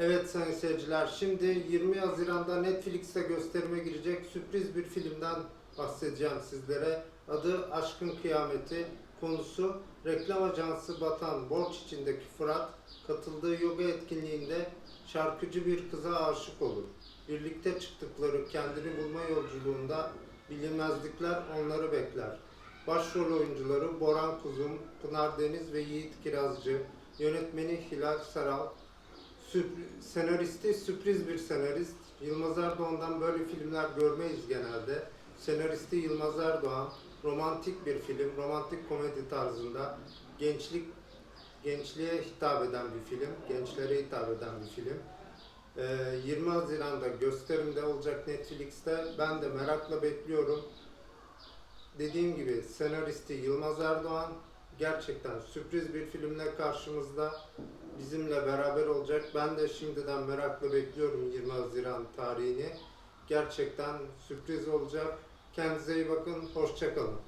Evet sayın seyirciler, şimdi 20 Haziran'da Netflix'te gösterime girecek sürpriz bir filmden bahsedeceğim sizlere. Adı Aşkın Kıyameti. Konusu reklam ajansı Batan borç içindeki Fırat katıldığı yoga etkinliğinde şarkıcı bir kıza aşık olur. Birlikte çıktıkları kendini bulma yolculuğunda bilinmezlikler onları bekler. Başrol oyuncuları Boran Kuzum, Pınar Deniz ve Yiğit Kirazcı, yönetmeni Hilal Saral, Sürp- senaristi sürpriz bir senarist. Yılmaz Erdoğan'dan böyle filmler görmeyiz genelde. Senaristi Yılmaz Erdoğan, romantik bir film, romantik komedi tarzında, gençlik gençliğe hitap eden bir film, gençlere hitap eden bir film. Ee, 20 Haziran'da gösterimde olacak Netflix'te. Ben de merakla bekliyorum. Dediğim gibi senaristi Yılmaz Erdoğan gerçekten sürpriz bir filmle karşımızda bizimle beraber olacak. Ben de şimdiden merakla bekliyorum 20 Haziran tarihini. Gerçekten sürpriz olacak. Kendinize iyi bakın. Hoşçakalın.